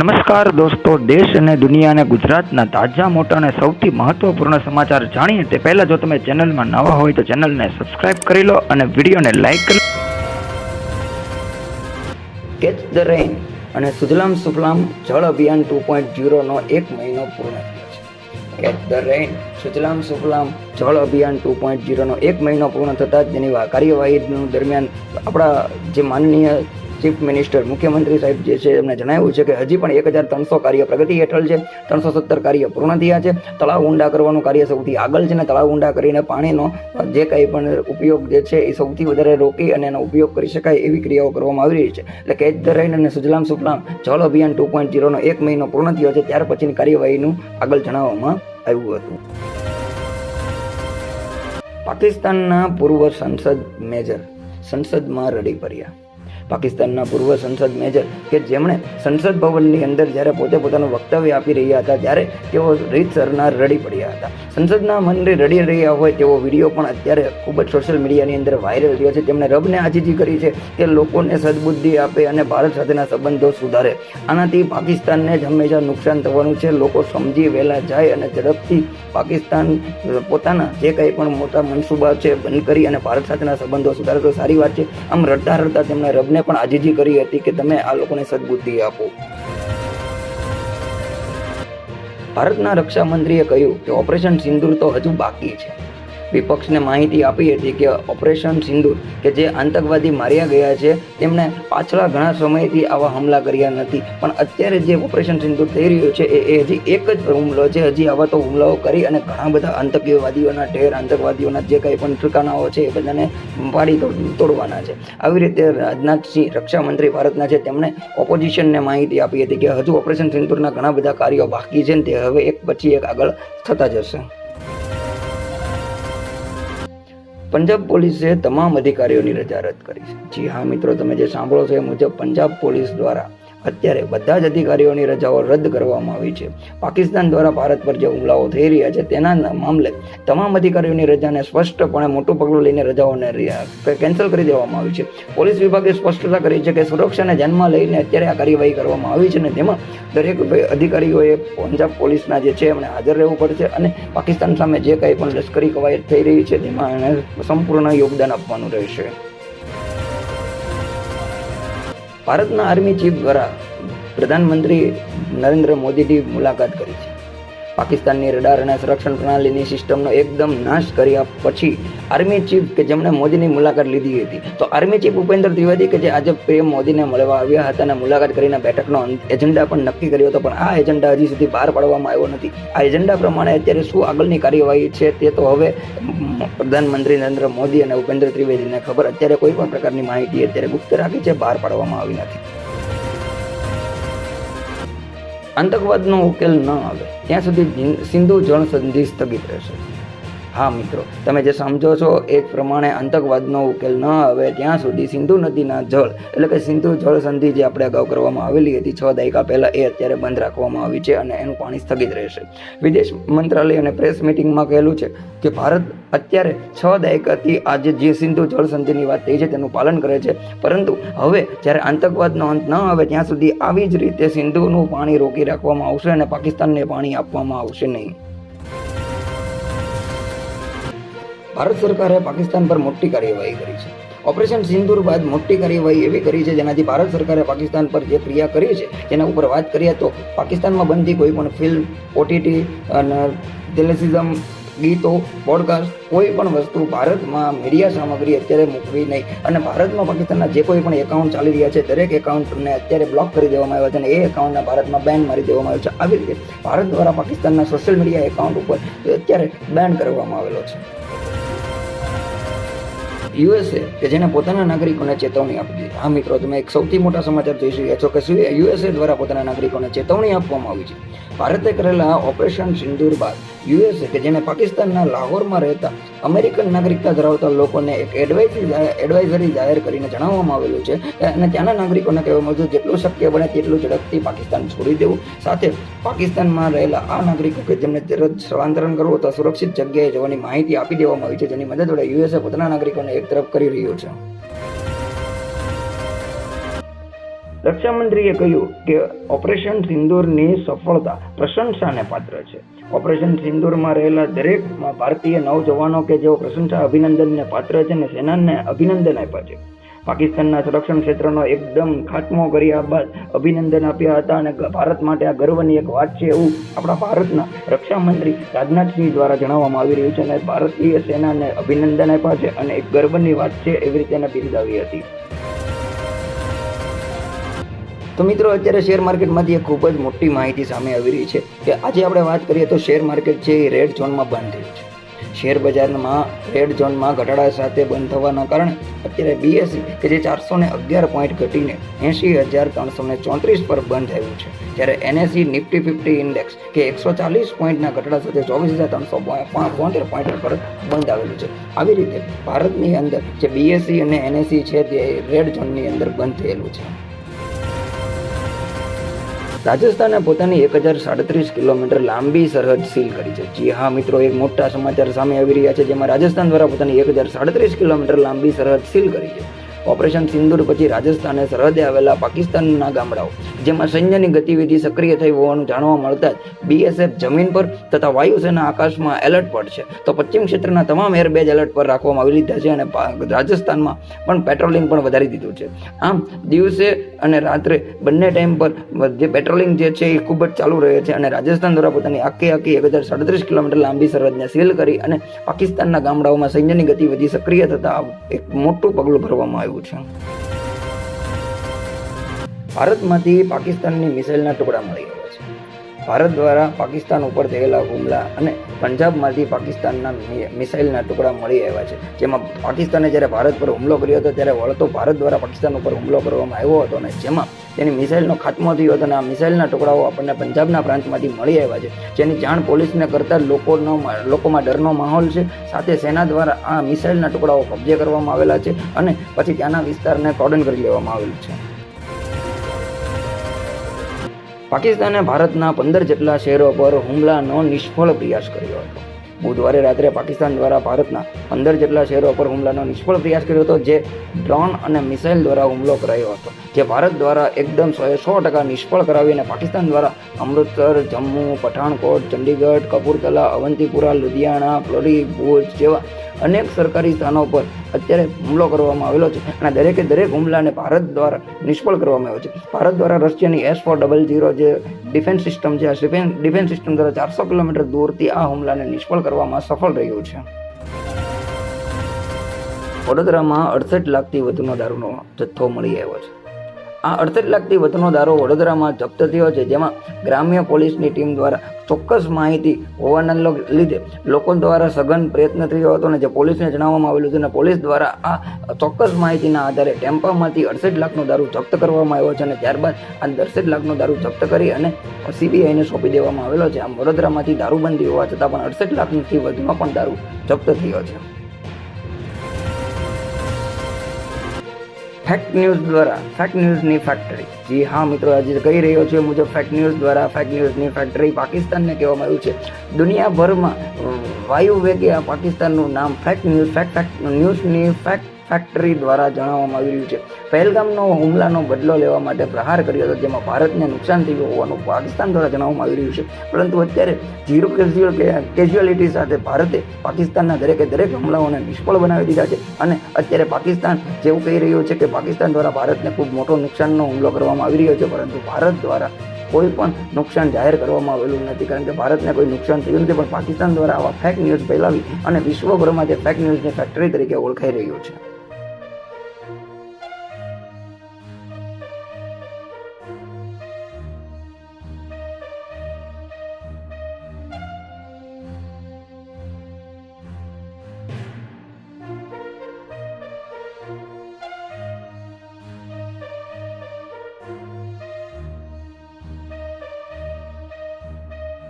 નમસ્કાર દોસ્તો, દેશ અને દુનિયા અને ગુજરાતના તાજા, મોટા અને સૌથી મહત્વપૂર્ણ સમાચાર જાણીએ તે પહેલા જો તમે ચેનલમાં નવા હોય તો ચેનલને સબસ્ક્રાઇબ કરી લો અને વિડીયોને લાઈક કરી કેચ ધ રેઇન અને સુજલામ સુફલામ જળ અભિયાન ટુ પોઈન્ટ ઝીરોનો એક મહિનો પૂર્ણ થયો catch the rain Sujalam Sufalam Jal Abhiyan two point ઝીરોનો એક મહિનો પૂર્ણ થતાં જ તેની કાર્યવાહી દરમિયાન આપણા જે માનનીય ચીફ મિનિસ્ટર મુખ્યમંત્રી સાહેબ જે છે એમને જણાવ્યું છે કે હજી પણ એક હજાર ત્રણસો કાર્ય પ્રગતિ હેઠળ છે, ત્રણસો સત્તર કાર્ય પૂર્ણ થયા છે. તળાવ ઊંડા કરવાનું કાર્ય સૌથી આગળ છે ને તળાવ ઊંડા કરીને પાણીનો જે કંઈ પણ ઉપયોગ જે છે એ સૌથી વધારે રોકી અને એનો ઉપયોગ કરી શકાય એવી ક્રિયાઓ કરવામાં આવી રહી છે. એટલે કેચ ધ રેઇન અને સુજલામ સુફલામ જળ અભિયાન ટુ પોઈન્ટ ઝીરોનો એક મહિનો પૂર્ણ થયો છે, ત્યાર પછીની કાર્યવાહીનું આગળ જણાવવામાં આવ્યું હતું. પાકિસ્તાનના પૂર્વ સંસદ મેજર સંસદમાં રડી પડ્યા. પાકિસ્તાનના પૂર્વ સંસદ મેજર કે જેમણે સંસદ ભવનની અંદર જ્યારે પોતે પોતાનું વક્તવ્ય આપી રહ્યા હતા, ત્યારે તેઓ રીતસરના રડી પડ્યા હતા. સંસદના મંત્રી રડી રહ્યા હોય તેવો વીડિયો પણ અત્યારે ખૂબ જ સોશિયલ મીડિયાની અંદર વાયરલ થયો છે. તેમણે રબને આજીજી કરી છે કે લોકોને સદબુદ્ધિ આપે અને ભારત સાથેના સંબંધો સુધારે. આનાથી પાકિસ્તાનને જ હંમેશા નુકસાન થવાનું છે. લોકો સમજી વહેલા જાય અને ઝડપથી પાકિસ્તાન પોતાના જે કંઈ પણ મોટા મનસૂબા છે બંધ કરી અને ભારત સાથેના સંબંધો સુધારે. તો સારી વાત છે. આમ રડતા રડતા તેમણે રબને પણ આજીજી કરી હતી કે તમે આ લોકોને સદબુદ્ધિ આપો. ભારતના રક્ષા મંત્રીએ કહ્યું કે ઓપરેશન સિંદૂર તો હજુ બાકી છે. વિપક્ષને માહિતી આપી હતી કે ઓપરેશન સિંદૂર, કે જે આતંકવાદી માર્યા ગયા છે, તેમણે પાછલા ઘણા સમયથી આવા હુમલા કર્યા નથી. પણ અત્યારે જે ઓપરેશન સિંદૂર થઈ રહ્યું છે, એ હજી એક જ હુમલો છે. હજી આવા તો હુમલાઓ કરી અને ઘણા બધા આતંકવાદીઓના ઢેર, આતંકવાદીઓના જે કંઈ પણ ઠિકાણાઓ છે, એ બધાને પાડી તોડવાના છે. આવી રીતે રાજનાથસિંહ રક્ષામંત્રી ભારતના છે, તેમણે ઓપોઝિશનને માહિતી આપી હતી કે હજુ ઓપરેશન સિંદૂરના ઘણા બધા કાર્યો બાકી છે ને તે હવે એક પછી એક આગળ થતા જશે. પંજાબ પોલીસે તમામ અધિકારીઓની રજા રદ કરી છે. જી હા મિત્રો, તમે જે સાંભળો છો એ મુજબ પંજાબ પોલીસ દ્વારા અત્યારે બધા જ અધિકારીઓની રજાઓ રદ કરવામાં આવી છે. પાકિસ્તાન દ્વારા ભારત પર જે હુમલાઓ થઈ રહ્યા છે તેના મામલે તમામ અધિકારીઓની રજાને સ્પષ્ટપણે મોટું પગલું લઈને રજાઓને કેન્સલ કરી દેવામાં આવી છે. પોલીસ વિભાગે સ્પષ્ટતા કરી છે કે સુરક્ષાને ધ્યાનમાં લઈને અત્યારે આ કાર્યવાહી કરવામાં આવી છે અને તેમાં દરેક અધિકારીઓએ પંજાબ પોલીસના જે છે એમણે હાજર રહેવું પડશે અને પાકિસ્તાન સામે જે કંઈ પણ લશ્કરી કવાયત થઈ રહી છે તેમાં એણે સંપૂર્ણ યોગદાન આપવાનું રહેશે. ભારતના આર્મી ચીફ દ્વારા પ્રધાનમંત્રી નરેન્દ્ર મોદીની મુલાકાત કરી છે. પાકિસ્તાનની રડાર અને સંરક્ષણ પ્રણાલીની સિસ્ટમનો એકદમ નાશ કર્યા પછી આર્મી ચીફ કે જેમણે મોદીની મુલાકાત લીધી હતી. તો આર્મી ચીફ ઉપેન્દ્ર ત્રિવેદી કે જે આજે પીએમ મોદીને મળવા આવ્યા હતા અને મુલાકાત કરીને બેઠકનો એજન્ડા પણ નક્કી કર્યો હતો, પણ આ એજન્ડા હજી સુધી બહાર પાડવામાં આવ્યો નથી. આ એજન્ડા પ્રમાણે અત્યારે શું આગળની કાર્યવાહી છે તે તો હવે પ્રધાનમંત્રી નરેન્દ્ર મોદી અને ઉપેન્દ્ર ત્રિવેદીને ખબર, અત્યારે કોઈ પણ પ્રકારની માહિતી અત્યારે ગુપ્ત રાખી છે, બહાર પાડવામાં આવી નથી. આતંકવાદનો ઉકેલ ન આવે. ત્યાં સુધી સિંધુ જળ સંધિ સ્થગિત રહેશે. હા, મિત્રો. તમે જે સમજો છો, એ જ પ્રમાણે આતંકવાદનો ઉકેલ ન આવે ત્યાં સુધી સિંધુ નદીના જળ, એટલે કે સિંધુ જળ સંધિ જે આપણે અગાઉ કરવામાં આવેલી હતી, છ દાયકા પહેલાં, એ અત્યારે બંધ રાખવામાં આવી છે અને એનું પાણી સ્થગિત રહેશે. વિદેશ મંત્રાલય અને પ્રેસ મિટિંગમાં કહેલું છે કે ભારત અત્યારે છ દાયકાથી આજે જે સિંધુ જળ સંધિની વાત થઈ છે, તેનું પાલન કરે છે. પરંતુ હવે જ્યારે આતંકવાદનો અંત ન આવે, ત્યાં સુધી આવી જ રીતે સિંધુનું પાણી રોકી રાખવામાં આવશે અને પાકિસ્તાનને પાણી આપવામાં આવશે નહીં. ભારત સરકારે પાકિસ્તાન પર મોટી કાર્યવાહી કરી છે. ઓપરેશન સિંદૂર બાદ મોટી કાર્યવાહી એવી કરી છે જેનાથી ભારત સરકારે પાકિસ્તાન પર જે ક્રિયા કરી છે તેના ઉપર વાત કરીએ તો પાકિસ્તાનમાં બનતી કોઈ પણ ફિલ્મ ઓટીટી અને ટેલિસિઝમ ગીતો પોડકાસ્ટ કોઈ પણ વસ્તુ ભારતમાં મીડિયા સામગ્રી અત્યારે મૂકવી નહીં. અને ભારતમાં પાકિસ્તાનના જે કોઈ પણ એકાઉન્ટ ચાલી રહ્યા છે, દરેક એકાઉન્ટને અત્યારે બ્લોક કરી દેવામાં આવ્યા છે અને એ એકાઉન્ટને ભારતમાં બેન મારી દેવામાં આવ્યો છે. આવી રીતે ભારત દ્વારા પાકિસ્તાનના સોશિયલ મીડિયા એકાઉન્ટ ઉપર અત્યારે બેન કરવામાં આવેલો છે. યુએસએ, કે જેને પોતાના નાગરિકોને ચેતવણી આપી દીધી. હા મિત્રો, તમે એક સૌથી મોટા સમાચાર જોઈ રહ્યા છો કે યુએસએ દ્વારા પોતાના નાગરિકોને ચેતવણી આપવામાં આવી છે? ભારતે કરેલા ઓપરેશન સિંદૂર બાદ યુએસએ, કે જેને પાકિસ્તાનના લાહોરમાં રહેતા અમેરિકન નાગરિકતા ધરાવતા લોકોને એક એડવાઇઝરી એડવાઇઝરી જાહેર કરીને જણાવવામાં આવેલું છે અને ત્યાંના નાગરિકોને કહેવામાં આવ્યું જેટલું શક્ય બને તેટલું ઝડપથી પાકિસ્તાન છોડી દેવું. સાથે પાકિસ્તાનમાં રહેલા આ નાગરિકો કે જેમને તરત સ્થળાંતરણ કરવું અથવા સુરક્ષિત જગ્યાએ જવાની માહિતી આપી દેવામાં આવી છે, જેની મદદ વડે યુએસએ પોતાના નાગરિકોને તરફ કરી રહ્યો છે. રક્ષામંત્રીએ કહ્યું કે ઓપરેશન સિંદૂરની સફળતા પ્રશંસાને પાત્ર છે. ઓપરેશન સિંદૂરમાં રહેલા દરેક ભારતીય નવજવાનો કે જેઓ પ્રશંસા અભિનંદનને પાત્ર છે અને સેનાને અભિનંદન આપ્યા છે. પાકિસ્તાનના સંરક્ષણ ક્ષેત્રનો એકદમ ખાતમો કર્યા બાદ અભિનંદન આપ્યા હતા અને ભારત માટે આ ગર્વની એક વાત છે એવું આપણા ભારતના રક્ષામંત્રી રાજનાથસિંહ દ્વારા જણાવવામાં આવી રહ્યું છે અને ભારતીય સેનાને અભિનંદન આપ્યા છે અને એક ગર્વની વાત છે એવી રીતે એને બિરદાવી હતી. તો મિત્રો, અત્યારે શેર માર્કેટમાંથી એક ખૂબ જ મોટી માહિતી સામે આવી રહી છે કે આજે આપણે વાત કરીએ તો શેર માર્કેટ છે એ રેડ ઝોનમાં બંધ થયું છે. શેર બજારમાં રેડ ઝોનમાં ઘટાડા સાથે બંધ થવાના કારણે અત્યારે બીએસસી કે જે ચારસો ને અગિયાર પોઈન્ટ ઘટીને એંશી હજાર ત્રણસો ને ચોત્રીસ પર બંધ થયું છે. જ્યારે એનએસસી નિફ્ટી ફિફ્ટી ઇન્ડેક્સ કે એકસો ચાલીસ પોઈન્ટના ઘટાડા સાથે ચોવીસ હજાર ત્રણસો બોતેર પોઈન્ટ પર બંધ આવેલું છે. આવી રીતે ભારતની અંદર જે બીએસસી અને એનએસસી છે તે રેડ ઝોનની અંદર બંધ થયેલું છે. રાજસ્થાને પોતાની એક હજાર સાડત્રીસ કિલોમીટર લાંબી સરહદ સીલ કરી છે. જી હા, મિત્રો, એક મોટા સમાચાર સામે આવી રહ્યા છે, જેમાં રાજસ્થાન દ્વારા પોતાની એક હજાર સાડત્રીસ કિલોમીટર લાંબી સરહદ સીલ કરી છે. ઓપરેશન સિંદૂર પછી રાજસ્થાને સરહદે આવેલા પાકિસ્તાનના ગામડાઓ, જેમાં સૈન્યની ગતિવિધિ સક્રિય થઈ હોવાનું જાણવા મળતા જ બીએસએફ જમીન પર તથા વાયુસેના આકાશમાં એલર્ટ પર છે. તો પશ્ચિમ ક્ષેત્રના તમામ એરબેઝ એલર્ટ પર રાખવામાં આવી લીધા છે અને રાજસ્થાનમાં પણ પેટ્રોલિંગ પણ વધારી દીધું છે. આમ, દિવસે અને રાત્રે બંને ટાઈમ પર જે પેટ્રોલિંગ જે છે એ ખૂબ જ ચાલુ રહે છે અને રાજસ્થાન દ્વારા પોતાની આખી આખી એક હજાર સાડત્રીસ કિલોમીટર લાંબી સરહદને સીલ કરી અને પાકિસ્તાનના ગામડાઓમાં સૈન્યની ગતિવિધિ સક્રિય થતા એક મોટું પગલું ભરવામાં આવ્યું છે. ભારતમાંથી પાકિસ્તાનની મિસાઇલના ટુકડા મળી. આવ્યા ભારત દ્વારા પાકિસ્તાન ઉપર થયેલા હુમલા અને પંજાબમાંથી પાકિસ્તાનના મિસાઇલના ટુકડા મળી આવ્યા છે. જેમાં પાકિસ્તાને જ્યારે ભારત પર હુમલો કર્યો હતો, ત્યારે વળતો ભારત દ્વારા પાકિસ્તાન ઉપર હુમલો કરવામાં આવ્યો હતો અને જેમાં તેની મિસાઇલનો ખાત્મો થયો હતો અને આ મિસાઇલના ટુકડાઓ આપણને પંજાબના પ્રાંતમાંથી મળી આવ્યા છે. જેની જાણ પોલીસને કરતાં લોકોનો લોકોમાં ડરનો માહોલ છે. સાથે સેના દ્વારા આ મિસાઇલના ટુકડાઓ કબજે કરવામાં આવેલા છે અને પછી ત્યાંના વિસ્તારને કોર્ડન કરી લેવામાં આવેલું છે. પાકિસ્તાને ભારતના પંદર જેટલા શહેરો પર હુમલાનો નિષ્ફળ પ્રયાસ કર્યો હતો. બુધવારે રાત્રે પાકિસ્તાન દ્વારા ભારતના પંદર જેટલા શહેરો પર હુમલાનો નિષ્ફળ પ્રયાસ કર્યો હતો, જે ડ્રોન અને મિસાઇલ દ્વારા હુમલો કરાયો હતો, જે ભારત દ્વારા એકદમ સો સો ટકા નિષ્ફળ કરાવીને પાકિસ્તાન દ્વારા અમૃતસર, જમ્મુ, પઠાણકોટ, ચંડીગઢ, કપૂરથલા, અવંતીપુરા, લુધિયાણા ફ્લોરી ભુજ જેવા અનેક સરકારી સ્થાનો પર અત્યારે હુમલો કરવામાં આવેલો છે. અને દરેકે દરેક હુમલાને ભારત દ્વારા નિષ્ફળ કરવામાં આવ્યો છે. ભારત દ્વારા રશિયાની એસ ફોર ડબલ ઝીરો જે ડિફેન્સ સિસ્ટમ છે, આ ડિફેન્સ સિસ્ટમ દ્વારા ચારસો કિલોમીટર દૂરથી આ હુમલાને નિષ્ફળ કરવામાં સફળ રહ્યું છે. વડોદરામાં અડસઠ લાખથી વધુનો દારૂનો જથ્થો મળી આવ્યો છે. આ અડસઠ લાખથી વધુનો દારૂ વડોદરામાં જપ્ત થયો છે, જેમાં ગ્રામ્ય પોલીસની ટીમ દ્વારા ચોક્કસ માહિતી હોવાના લીધે લોકો દ્વારા સઘન પ્રયત્ન થયો હતો અને જે પોલીસને જણાવવામાં આવેલું છે અને પોલીસ દ્વારા આ ચોક્કસ માહિતીના આધારે ટેમ્પામાંથી અડસઠ લાખનો દારૂ જપ્ત કરવામાં આવ્યો છે અને ત્યારબાદ આ અડસઠ લાખનો દારૂ જપ્ત કરી અને સીબીઆઈને સોંપી દેવામાં આવેલો છે. આમ વડોદરામાંથી દારૂબંધી હોવા છતાં પણ અડસઠ લાખથી વધુમાં પણ દારૂ જપ્ત થયો છે. ફેક્ટ ન્યૂઝ દ્વારા ફેક ન્યૂઝની ફેક્ટરી જી હા મિત્રો, આજે કહી રહ્યો છે મુજબ ફેક ન્યૂઝ દ્વારા ફેક ન્યૂઝની ફેક્ટરી પાકિસ્તાનને કહેવામાં આવ્યું છે. દુનિયાભરમાં વાયુ વેગે આ પાકિસ્તાનનું નામ ફેક ન્યૂઝ ફેક્ટ ફેક્ટ ન્યૂઝની ફેક્ટ ફેક્ટરી દ્વારા જણાવવામાં આવી રહ્યું છે. પહેલગામનો હુમલાનો બદલો લેવા માટે પ્રહાર કર્યો હતો, જેમાં ભારતને નુકસાન થયું હોવાનું પાકિસ્તાન દ્વારા જણાવવામાં આવી રહ્યું છે. પરંતુ અત્યારે ઝીરો કેઝ્યુઅલ કેઝ્યુઅલિટી સાથે ભારતે પાકિસ્તાનના દરેકે દરેક હુમલાઓને નિષ્ફળ બનાવી દીધા છે. અને અત્યારે પાકિસ્તાન જેવું કહી રહ્યું છે કે પાકિસ્તાન દ્વારા ભારતને ખૂબ મોટો નુકસાનનો હુમલો કરવામાં આવી રહ્યો છે, પરંતુ ભારત દ્વારા કોઈ પણ નુકસાન જાહેર કરવામાં આવેલું નથી, કારણ કે ભારતને કોઈ નુકસાન થયું નથી, પણ પાકિસ્તાન દ્વારા આવા ફેક ન્યૂઝ ફેલાવી અને વિશ્વભરમાં જે ફેક ન્યૂઝની ફેક્ટરી તરીકે ઓળખાઈ રહ્યું છે.